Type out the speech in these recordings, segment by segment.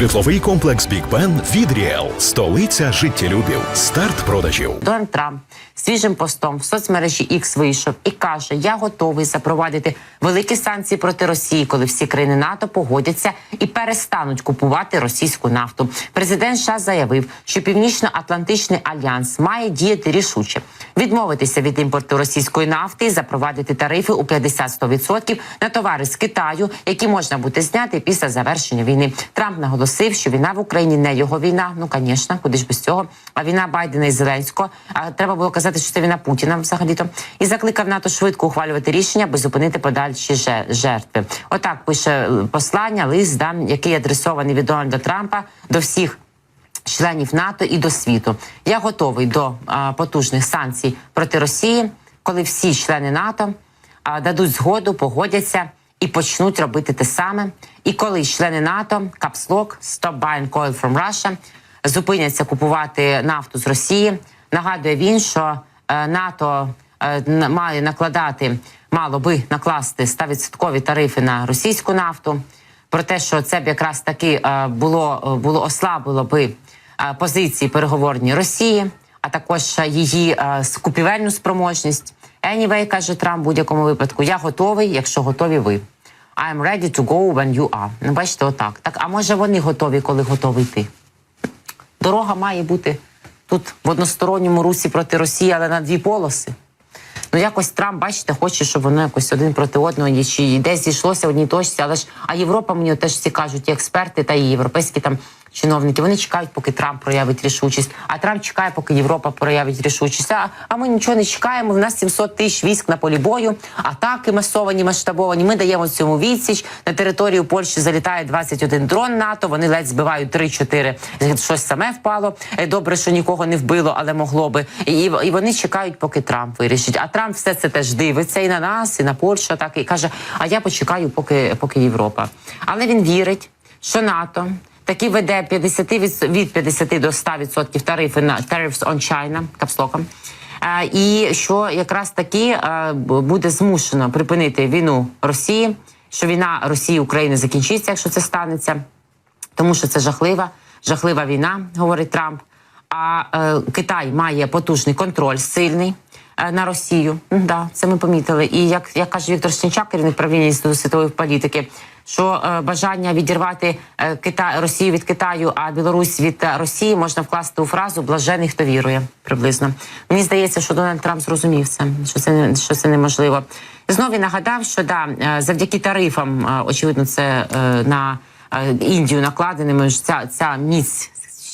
Житловий комплекс Бік Бен від Ріел. Столиця життєлюбів. Старт продажів. Дональд Трамп свіжим постом в соцмережі X вийшов і каже: Я готовий запровадити великі санкції проти Росії, коли всі країни НАТО погодяться і перестануть купувати російську нафту. Президент США заявив, що Північно-Атлантичний альянс має діяти рішуче, відмовитися від імпорту російської нафти і запровадити тарифи у 50-100% на товари з Китаю, які можна буде зняти після завершення війни. Трамп наголосив, що війна в Україні не його війна. Ну, звісно, куди ж без цього. А війна Байдена і Зеленського. А треба було казати, що це війна Путіна взагалі-то. І закликав НАТО швидко ухвалювати рішення, аби зупинити подальші жертви. Отак пише е, послання, лист, да, який адресований від Дональда Трампа до всіх. Членів НАТО і до світу я готовий до а, потужних санкцій проти Росії, коли всі члени НАТО а, дадуть згоду, погодяться і почнуть робити те саме. І коли члени НАТО, капслок, Stop Buying Oil from Russia, зупиняться купувати нафту з Росії. Нагадує він, що е, НАТО е, має накладати, мало би накласти 100% тарифи на російську нафту. Про те, що це б якраз таки е, було, е, було ослабило би е, позиції переговорні Росії, а також її е, скупівельну спроможність. Anyway, каже Трамп, в будь-якому випадку, я готовий, якщо готові ви. I'm ready to go when you are. Ну, бачите, отак. Так, а може вони готові, коли готовий ти? Дорога має бути тут в односторонньому русі проти Росії, але на дві полоси. Ну, якось Трамп, бачите, хоче, щоб воно якось один проти одного чи десь зійшлося в одній точці. Але ж а Європа мені теж всі кажуть, і експерти та і європейські там чиновники. Вони чекають, поки Трамп проявить рішучість. А Трамп чекає, поки Європа проявить рішучість. А, а ми нічого не чекаємо. В нас 700 тисяч військ на полі бою, атаки масовані, масштабовані. Ми даємо цьому відсіч. На територію Польщі залітає 21 дрон НАТО. Вони ледь збивають 3-4. Щось саме впало. Е, Добре, що нікого не вбило, але могло би. І, і вони чекають, поки Трамп вирішить. А Трамп все це теж дивиться і на нас, і на Польщу. Так і каже: А я почекаю, поки, поки Європа. Але він вірить, що НАТО. Таки веде 50 від, від 50 до 100% тарифи на tariffs on China, капслоком. Е, і що якраз таки е, буде змушено припинити війну Росії, що війна Росії України закінчиться, якщо це станеться тому що це жахлива, жахлива війна, говорить Трамп. А е, Китай має потужний контроль, сильний е, на Росію. Да, це ми помітили. І як, як каже Віктор Штінчак, керівник правління Інституту світової політики, що е, бажання відірвати е, Китай Росію від Китаю, а Білорусь від е, Росії можна вкласти у фразу блажений, хто вірує. Приблизно мені здається, що Дональд Трамп зрозумів це, що це не що це неможливо. Знову нагадав, що да, завдяки тарифам, очевидно, це на Індію накладеними ця, ця міць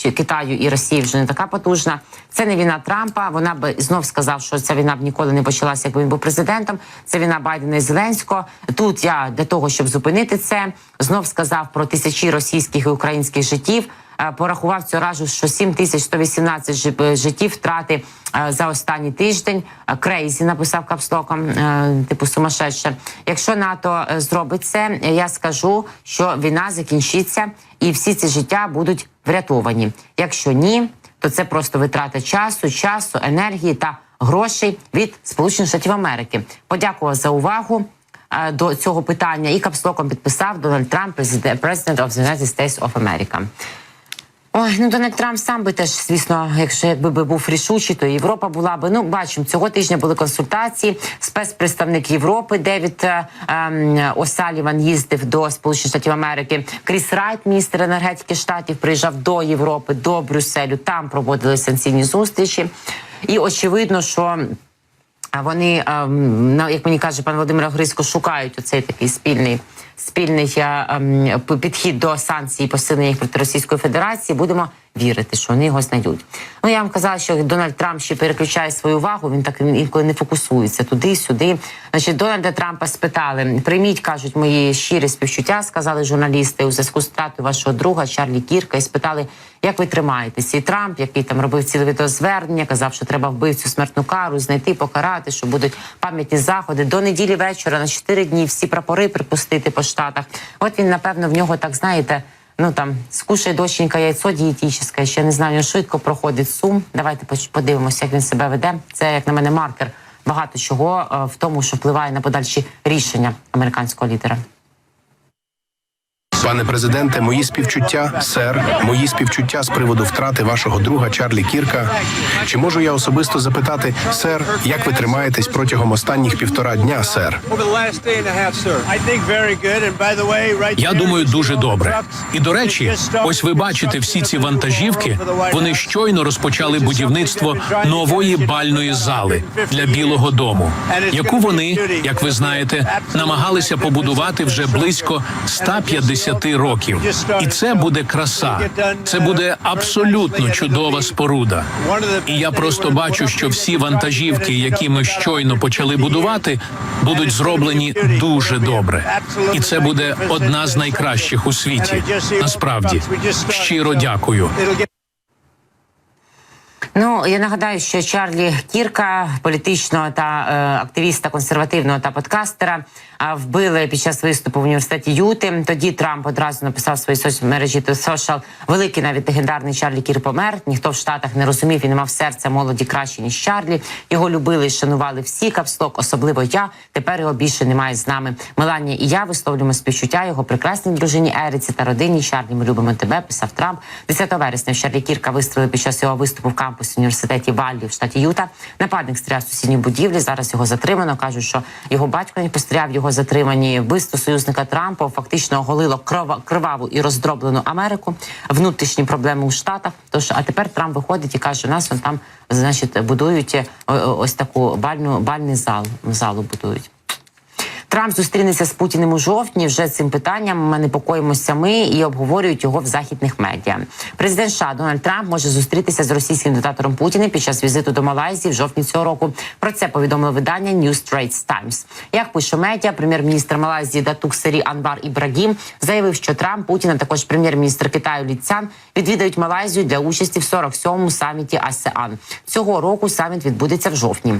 ще Китаю і Росії вже не така потужна. Це не війна Трампа. Вона би знов сказав, що ця війна б ніколи не почалася, якби він був президентом. Це війна Байдена і Зеленського. Тут я для того, щоб зупинити це, знов сказав про тисячі російських і українських життів. Е, Порахував цю ражу, що 7118 жи- е, життів втрати е, за останній тиждень. Крейзі написав капслоком, типу сумасшедше. Якщо НАТО зробить це, я скажу, що війна закінчиться і всі ці життя будуть врятовані. Якщо ні, то це просто витрата часу, часу, енергії та грошей від Сполучених Штатів Америки. Подякував за увагу. е, До цього питання і капслоком підписав Дональд Трамп, президент of the United States of America. Ой, ну Дональд Трамп сам би теж, звісно, якщо якби би був рішучий, то Європа була би. Ну, бачимо, цього тижня були консультації. Спецпредставник Європи Девід е, ем, О'Саліван їздив до Сполучених Штатів Америки. Кріс Райт, міністр енергетики штатів, приїжджав до Європи, до Брюсселю. Там проводили санкційні зустрічі. І очевидно, що. А вони, ем, як мені каже пан Володимир Грицько, шукають оцей такий спільний спільний е, ем, підхід до санкцій посилення їх проти Російської Федерації. Будемо вірити, що вони його знайдуть. Ну я вам казала, що Дональд Трамп ще переключає свою увагу. Він так інколи не фокусується туди, сюди. Значить, Дональда Трампа спитали: прийміть, кажуть мої щирі співчуття, сказали журналісти у зв'язку з втратою вашого друга Чарлі Кірка, і спитали, як ви тримаєтесь. І Трамп, який там робив ціле відеозвернення, казав, що треба вбивцю смертну кару, знайти, покарати, що будуть пам'ятні заходи до неділі вечора на 4 дні всі прапори припустити по штатах. От він, напевно, в нього так знаєте. Ну там скушає доченька яйцо дієтичне, ще не знаю, він швидко проходить сум. Давайте подивимося, як він себе веде. Це як на мене маркер багато чого е, в тому, що впливає на подальші рішення американського лідера. Пане президенте, мої співчуття, сер, мої співчуття з приводу втрати вашого друга Чарлі Кірка. Чи можу я особисто запитати, сер, як ви тримаєтесь протягом останніх півтора дня, сер? Я думаю, дуже добре. І до речі, ось ви бачите всі ці вантажівки. Вони щойно розпочали будівництво нової бальної зали для Білого Дому, яку вони, як ви знаєте, намагалися побудувати вже близько 150 років. І це буде краса. Це буде абсолютно чудова споруда. І я просто бачу, що всі вантажівки, які ми щойно почали будувати, будуть зроблені дуже добре. І це буде одна з найкращих у світі. Насправді щиро дякую. Ну я нагадаю, що Чарлі Кірка, політичного та е, активіста консервативного та подкастера, е, вбили під час виступу в університеті Юти. Тоді Трамп одразу написав в своїй соцмережі The Social, великий навіть легендарний Чарлі Кір помер. Ніхто в штатах не розумів і не мав серця молоді краще ніж Чарлі. Його любили і шанували всі капслок, особливо я. Тепер його більше немає з нами. Меланія і я висловлюємо співчуття його прекрасній дружині Ериці та родині. Чарлі, ми любимо тебе. Писав Трамп 10 вересня. Чарлі Кірка вистрелив під час його виступу в кампусі університеті Валлі в штаті Юта. Нападник стріляв в сусідній будівлі. Зараз його затримано. кажуть, що його батько не постріляв. Його затримані вбивство союзника Трампа фактично оголило криваву і роздроблену Америку. Внутрішні проблеми у штатах. Тож, а тепер Трамп виходить і каже, нас вон там, значить, будують е, ось таку бальну бальний зал. Залу будують. Трамп зустрінеться з Путіним у жовтні. Вже цим питанням ми непокоїмося ми і обговорюють його в західних медіа. Президент США Дональд Трамп може зустрітися з російським диктатором Путіним під час візиту до Малайзії в жовтні цього року. Про це повідомило видання New Straits Times. Як пише медіа, прем'єр-міністр Малайзії Датук Сері Анвар Ібрагім заявив, що Трамп, Путін, а також прем'єр-міністр Китаю Лі Цян відвідають Малайзію для участі в 47-му саміті АСЕАН. Цього року саміт відбудеться в жовтні.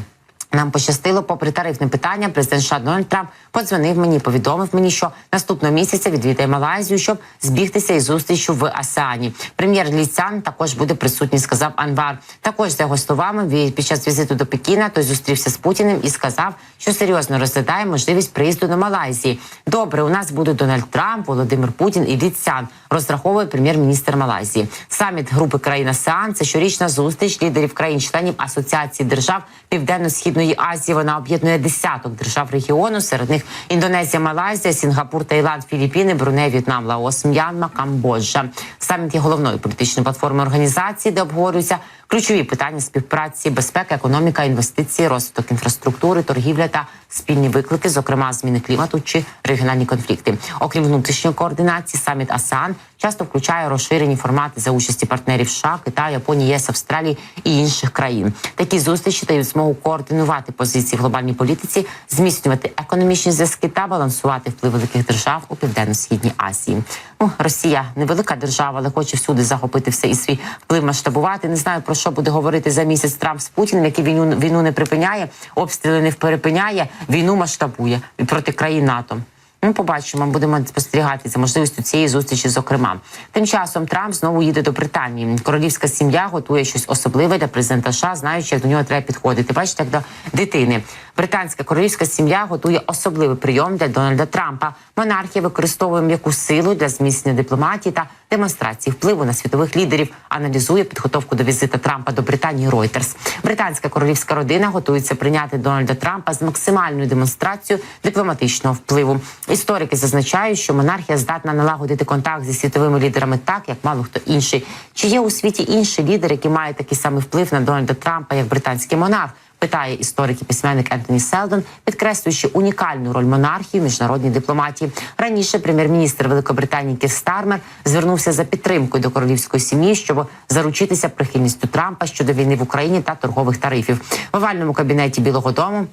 Нам пощастило, попри тарифне питання, президент США Дональд Трамп подзвонив мені, повідомив мені, що наступного місяця відвідає Малайзію, щоб збігтися із зустрічю в АСЕАНі. Прем'єр Лі Цян також буде присутній, сказав Анвар. Також за його словами, під час візиту до Пекіна той зустрівся з Путіним і сказав, що серйозно розглядає можливість приїзду до Малайзії. Добре, у нас будуть Дональд Трамп, Володимир Путін і Лі Цян, розраховує прем'єр-міністр Малайзії. Саміт групи країн АСЕАН – це щорічна зустріч лідерів країн-членів Асоціації держав Південно-східної Азії. Вона об'єднує десяток держав регіону. Серед них Індонезія, Малайзія, Сінгапур, Таїланд, Філіппіни, Бруней, В'єтнам, Лаос, М'янма, Камбоджа. Саміт є головною політичною платформою організації, де обговорюються ключові питання співпраці, безпека, економіка, інвестиції, розвиток інфраструктури, торгівля та спільні виклики, зокрема зміни клімату чи регіональні конфлікти. Окрім внутрішньої координації, саміт АСЕАН часто включає розширені формати за участі партнерів США, Китаю, Японії, ЄС, Австралії і інших країн. Такі зустрічі дають змогу координувати позиції в глобальній політиці, зміцнювати економічні зв'язки та балансувати вплив великих держав у південно-східній Азії. Ну, Росія невелика держава, але хоче всюди захопити все і свій вплив масштабувати. Не знаю про що буде говорити за місяць Трамп з Путіним, який війну війну не припиняє, обстріли не перепиняє, війну масштабує проти країн НАТО. Ми побачимо, будемо спостерігати за можливістю цієї зустрічі. Зокрема, тим часом Трамп знову їде до Британії. Королівська сім'я готує щось особливе для президента США, знаючи, як до нього треба підходити. Бачите, як до дитини. Британська королівська сім'я готує особливий прийом для Дональда Трампа. Монархія використовує м'яку силу для зміцнення дипломатії та демонстрації впливу на світових лідерів. Аналізує підготовку до візита Трампа до Британії. Reuters. Британська королівська родина готується прийняти Дональда Трампа з максимальною демонстрацією дипломатичного впливу. Історики зазначають, що монархія здатна налагодити контакт зі світовими лідерами так, як мало хто інший. Чи є у світі інший лідер, який має такий самий вплив на Дональда Трампа, як британський монарх? Питає історик і письменник Ентоні Селдон, підкреслюючи унікальну роль монархії в міжнародній дипломатії. Раніше прем'єр-міністр Великобританії Кір Стармер звернувся за підтримкою до королівської сім'ї, щоб заручитися прихильністю Трампа щодо війни в Україні та торгових тарифів. В овальному кабінеті Білого Дому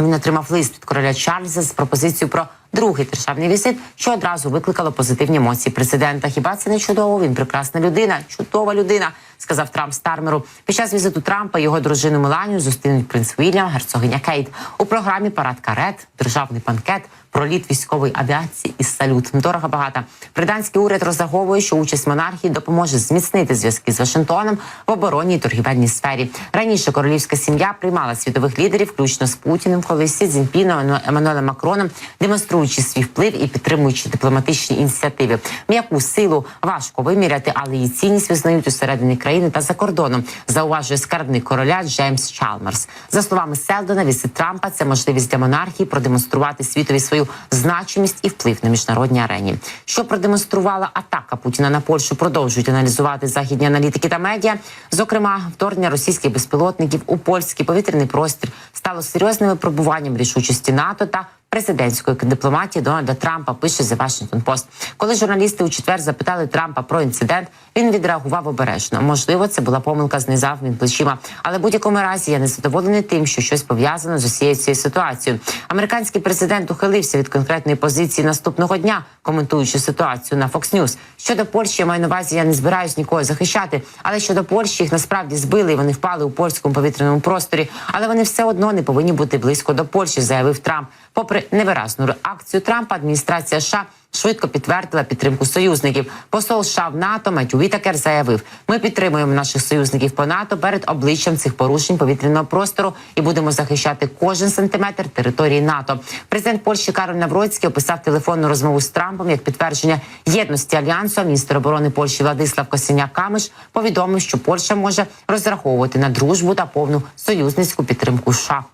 він отримав лист від короля Чарльза з пропозицією про другий державний візит, що одразу викликало позитивні емоції президента. Хіба це не чудово? Він прекрасна людина, чудова людина, сказав Трамп Стармеру. Під час візиту Трампа його дружину Меланію зустрінуть принц Вільям, герцогиня Кейт. У програмі парад карет, державний банкет, проліт військової авіації і салют. Дорого багато. Британський уряд розраховує, що участь монархії допоможе зміцнити зв'язки з Вашингтоном в оборонній торгівельній сфері. Раніше королівська сім'я приймала світових лідерів, включно з Путіним, коли Сі Цзіньпіном, Еммануелем Макроном, демонструючи свій вплив і підтримуючи дипломатичні ініціативи. М'яку силу важко виміряти, але її цінність визнають усередині країни та за кордоном. Зауважує скарбник короля Джеймс Чалмерс. За словами Селдона, візит Трампа це можливість для монархії продемонструвати світові свою значимість і вплив на міжнародній арені. Що продемонструвала атака Путіна на Польщу, продовжують аналізувати західні аналітики та медіа. Зокрема, вторгнення російських безпілотників у польський повітряний простір стало серйозним випробуванням рішучості НАТО та президентської дипломатії Дональда Трампа. Пише The Washington Post. Коли журналісти у четвер запитали Трампа про інцидент, він відреагував обережно. Можливо, це була помилка, знизав він плечима. Але в будь-якому разі я не задоволений тим, що щось пов'язано з усією цією ситуацією. Американський президент ухилився від конкретної позиції наступного дня, коментуючи ситуацію на Fox News. Щодо Польщі, я маю на увазі, я не збираюсь нікого захищати. Але щодо Польщі їх насправді збили і вони впали у польському повітряному просторі. Але вони все одно не повинні бути близько до Польщі, заявив Трамп. Попри невиразну реакцію Трампа, адміністрація США швидко підтвердила підтримку союзників. Посол США в НАТО Меттю Вітакер заявив: ми підтримуємо наших союзників по НАТО перед обличчям цих порушень повітряного простору і будемо захищати кожен сантиметр території НАТО. Президент Польщі Кароль Навроцький описав телефонну розмову з Трампом як підтвердження єдності альянсу. Міністр оборони Польщі Владислав Косиняк Камиш повідомив, що Польща може розраховувати на дружбу та повну союзницьку підтримку США.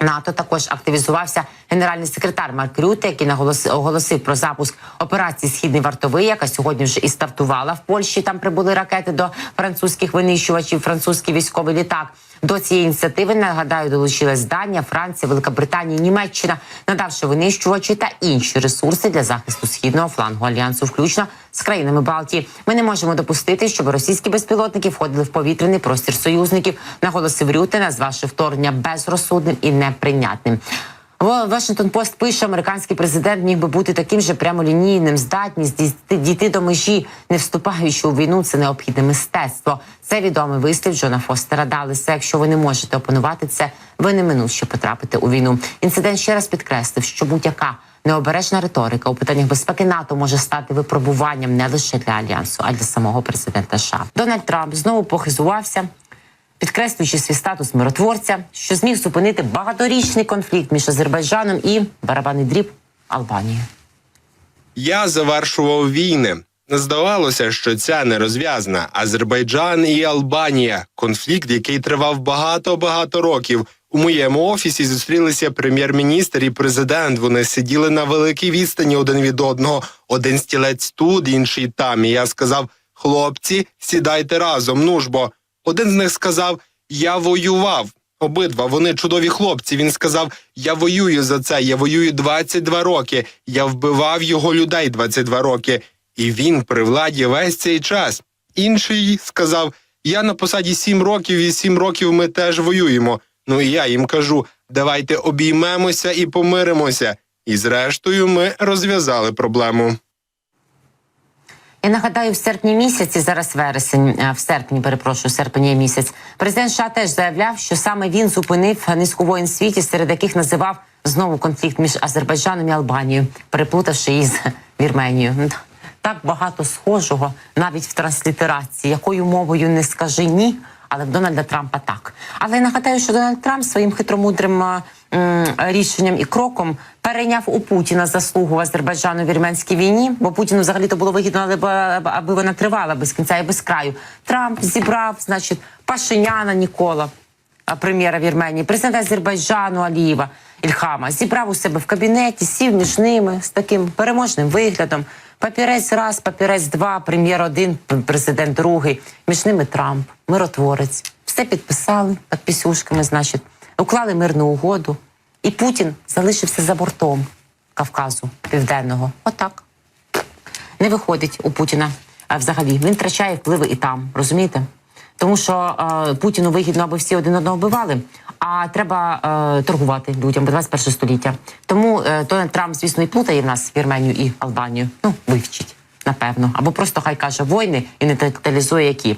НАТО також активізувався генеральний секретар Марк Рюте, який наголосив оголосив про запуск операції Східний вартовий, яка сьогодні вже і стартувала в Польщі. Там прибули ракети до французьких винищувачів, французький військовий літак. До цієї ініціативи нагадаю, долучилась Данія, Франція, Великобританія, Німеччина, надавши винищувачі та інші ресурси для захисту східного флангу альянсу, включно з країнами Балтії. Ми не можемо допустити, щоб російські безпілотники входили в повітряний простір союзників. Наголосив Рюте, назвавши вторгнення безрозсудним і неприйнятним. Вашингтон Пост пише, американський президент міг би бути таким же прямолінійним, здатність дійти, до межі, не вступаючи у війну. Це необхідне мистецтво. Це відомий вислів Джона Фостера Даллеса. Якщо ви не можете опанувати це, ви неминуче потрапите у війну. Інцидент ще раз підкреслив, що будь-яка необережна риторика у питаннях безпеки НАТО може стати випробуванням не лише для альянсу, а для самого президента США. Дональд Трамп знову похизувався підкреслюючи свій статус миротворця, що зміг зупинити багаторічний конфлікт між Азербайджаном і барабанний дріб Албанією. Я завершував війни. Здавалося, що ця нерозв'язна Азербайджан і Албанія конфлікт, який тривав багато-багато років. У моєму офісі зустрілися прем'єр-міністр і президент. Вони сиділи на великій відстані один від одного. Один стілець тут, інший там. І я сказав: хлопці, сідайте разом. Ну ж бо один з них сказав: Я воював. Обидва вони чудові хлопці. Він сказав: Я воюю за це. Я воюю 22 роки. Я вбивав його людей 22 роки. І він при владі весь цей час. Інший сказав: Я на посаді 7 років, і 7 років ми теж воюємо. Ну і я їм кажу: давайте обіймемося і помиримося. І зрештою ми розв'язали проблему. Я нагадаю, в серпні місяці, зараз вересень, е, в серпні, перепрошую, серпень є місяць. Президент США теж заявляв, що саме він зупинив низку воїн світі, серед яких називав знову конфлікт між Азербайджаном і Албанією, переплутавши її з Вірменією. Так багато схожого навіть в транслітерації, якою мовою не скажи ні. Але в Дональда Трампа так. Але я нагадаю, що Дональд Трамп своїм хитромудрим е, рішенням і кроком перейняв у Путіна заслугу в Азербайджану вірменській війні, бо Путіну взагалі то було вигідно, але аби вона тривала без кінця і без краю. Трамп зібрав, значить, Пашиняна Нікола, прем'єра Вірменії, президента Азербайджану Алієва Ільхама зібрав у себе в кабінеті, сів між ними з таким переможним виглядом. Папірець раз, папірець два, прем'єр один, президент другий. Між ними Трамп, миротворець. Все підписали підписюшками, значить, уклали мирну угоду. І Путін залишився за бортом Кавказу Південного. Отак. Не виходить у Путіна а взагалі. Він втрачає впливи і там, розумієте? Тому що е, Путіну вигідно, аби всі один одного вбивали, а треба е, торгувати людям, бо 21 століття. Тому е, Дональд Трамп, звісно, і плутає в нас Вірменію і Албанію. Ну, вивчить, напевно. Або просто хай каже війни і не деталізує які.